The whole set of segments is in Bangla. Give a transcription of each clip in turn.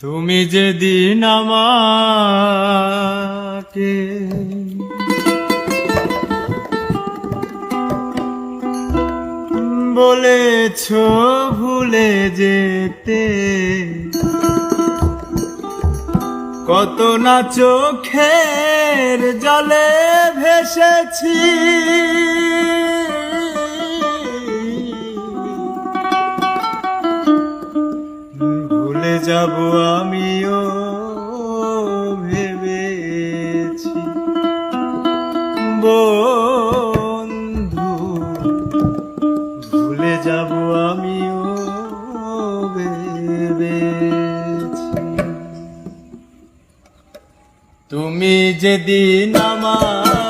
তুমি যেদিন আমাকে বলেছ ভুলে যেতে কত না চোখের জলে ভেসেছি। যাব আমিও ভেবেছি। বন্ধু ভুলে যাব আমিও ভেবেছি। তুমি যেদিন আমাকে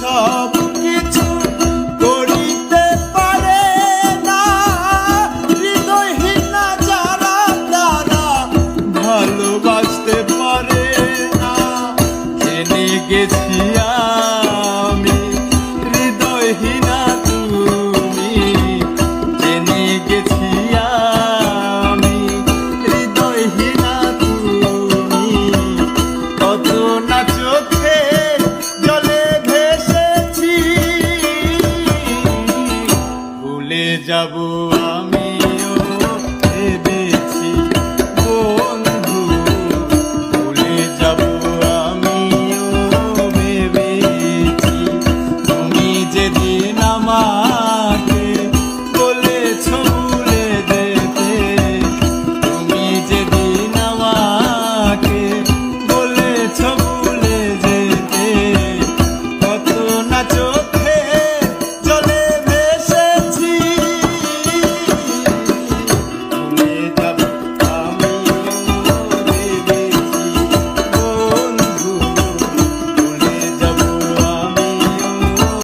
সব কিছু করিতে পারে না। হৃদয়হীনা যারা তারা ভালোবাসতে পারে না। জেনে গেছি